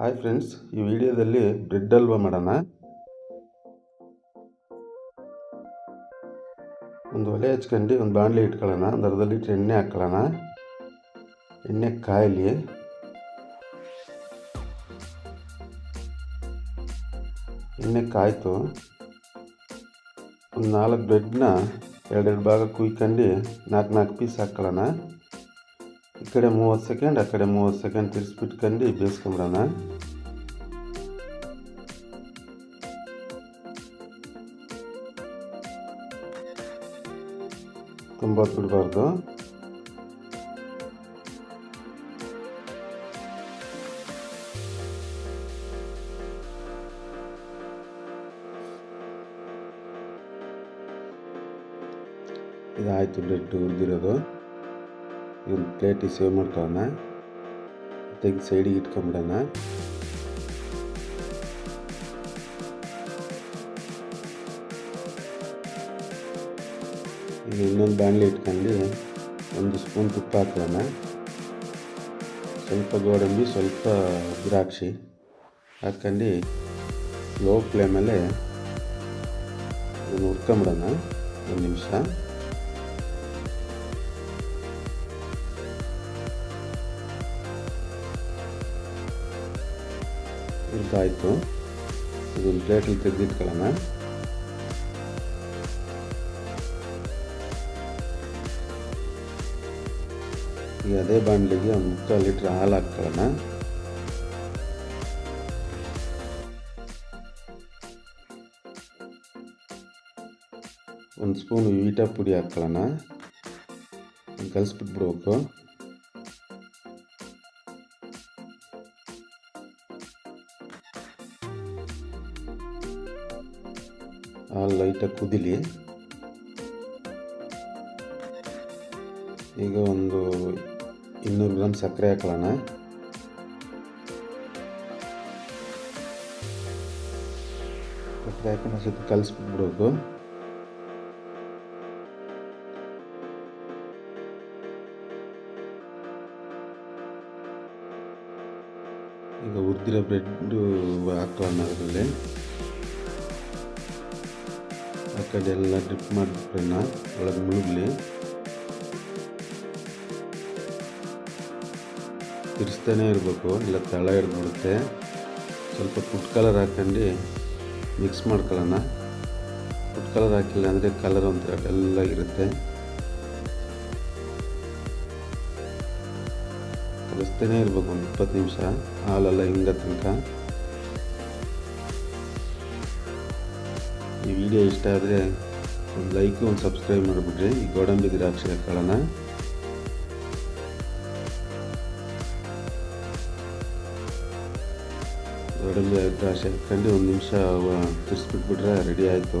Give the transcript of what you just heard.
Hi friends ಈ ವಿಡಿಯೋದಲ್ಲಿ bread halwa ಮಾಡೋಣ? ಒಂದು ಒಲೆ ಹಚ್ಕೊಂಡು ಒಂದು ಬಾಣಲೆ ಇಟ್ಕೊಳ್ಳೋಣ, ಒಂದು ಅರ್ಧ ಲೀಟ್ರ್ ಎಣ್ಣೆ ಹಾಕ್ಕೊಳ್ಳೋಣ ಎಣ್ಣೆ ಕಾಯಲಿ. ಎಣ್ಣೆ ಕಾಯ್ತು. ಒಂದು ನಾಲ್ಕು ಬ್ರೆಡ್ನ ಎರಡೆರಡು ಭಾಗ ಕುಯ್ಕೊಂಡು ನಾಲ್ಕು ನಾಲ್ಕು ಪೀಸ್ ಹಾಕ್ಕೊಳ್ಳೋಣ ಈ ಕಡೆ ಮೂವತ್ತು ಸೆಕೆಂಡ್ ಆ ಕಡೆ ಮೂವತ್ತು ಸೆಕೆಂಡ್ ತಿರ್ಸ್ಬಿಟ್ಕಂಡು ಬೇಯಿಸ್ಕೊಂಬಿಡೋಣ ತುಂಬ ಬಿಡಬಾರ್ದು ಇದಾಯಿತು, ಬ್ರೆಡ್ ಹುರಿದಿರೋದು ಒಂದು ಪ್ಲೇಟಿಗೆ ಸೇವ್ ಮಾಡ್ಕೊಳ್ಳೋಣ ತೆಗೆದು ಸೈಡಿಗೆ ಇಟ್ಕೊಂಬಿಡೋಣ. ಇಲ್ಲಿ ಇನ್ನೊಂದು ಬ್ಯಾಂಡ್ಲಿ ಇಟ್ಕೊಂಡು ಒಂದು ಸ್ಪೂನ್ ತುಪ್ಪ ಹಾಕೋಣ. ಸ್ವಲ್ಪ ಗೋಡಂಬಿ, ಸ್ವಲ್ಪ ದ್ರಾಕ್ಷಿ ಹಾಕ್ಕೊಂಡು ಲೋ ಫ್ಲೇಮಲ್ಲೇ ಹುರ್ಕೊಂಬಿಡೋಣ. ಒಂದು ನಿಮಿಷ. ಹುರಿದಾಯಿತು ಇದೊಂದು ಪ್ಲೇಟಲ್ಲಿ ತೆಗೆದಿಟ್ಕೊಳ್ಳೋಣ ಈಗ ಅದೇ ಬಾಣಲಿಗೆ ಒಂದು ಮುಕ್ಕಾಲು ಲೀಟ್ರ್ ಹಾಲು ಹಾಕ್ಕೊಳ್ಳೋಣ ಒಂದು ಸ್ಪೂನ್ ವೀಟಾ ಪುಡಿ ಹಾಕ್ಕೊಳ್ಳೋಣ ಕಲಿಸ್ಬಿಟ್ಬಿಡ್ಬೇಕು ಹಾಲು ಲೈಟಾಗಿ ಕುದಿಲಿ. ಈಗ ಒಂದು ಇನ್ನೂರು ಗ್ರಾಮ್ ಸಕ್ಕರೆ ಹಾಕೊಳ್ಳೋಣ. ಸಕ್ಕರೆ ಹಾಕೊಂಡು ಸ್ವಲ್ಪ ಕಲಿಸ್ಬಿಟ್ಬಿಡ್ಬೇಕು ಈಗ ಉರ್ದಿರೋ ಬ್ರೆಡ್ಡು ಹಾಕೊಳ್ಳೋಣ ಅದರಲ್ಲಿ. ಆ ಕಡೆ ಎಲ್ಲ ಡ್ರಿಪ್ ಮಾಡಿಬಿಟ್ರೆ ಒಳಗೆ ಮುಳುಗಲಿ. ತಿರ್ಸ್ತಾನೆ ಇರಬೇಕು, ಇಲ್ಲ ತಳ ಇರ್ಬಿಡುತ್ತೆ. ಸ್ವಲ್ಪ ಫುಡ್ ಕಲರ್ ಹಾಕೊಂಡು ಮಿಕ್ಸ್ ಮಾಡ್ಕೊಳ್ಳೋಣ. ಫುಡ್ ಕಲರ್ ಹಾಕಿಲ್ಲ ಅಂದರೆ ಕಲರ್ ಒಂಥರ ಡಲ್ಲಾಗಿರುತ್ತೆ ಕಲಿಸ್ತಾನೆ ಇರಬೇಕು ಒಂದು ಇಪ್ಪತ್ತು ನಿಮಿಷ, ಹಾಲೆಲ್ಲ ಹಿಂಗ ತನಕ. ಈ ವಿಡಿಯೋ ಇಷ್ಟ ಆದರೆ ಒಂದು ಲೈಕು ಒಂದು ಸಬ್ಸ್ಕ್ರೈಬ್ ಮಾಡಿಬಿಟ್ರಿ ಈ ಗೋಡಂಬಿ ದ್ರಾಕ್ಷಿ ಹಾಕೊಳ್ಳೋಣ ಗೋಡಂಬಿ ದ್ರಾಕ್ಷಿ ಹಾಕ್ಕೊಂಡು ಒಂದು ನಿಮಿಷ ತಿರ್ಸ್ಬಿಟ್ಬಿಟ್ರೆ ರೆಡಿ ಆಯಿತು.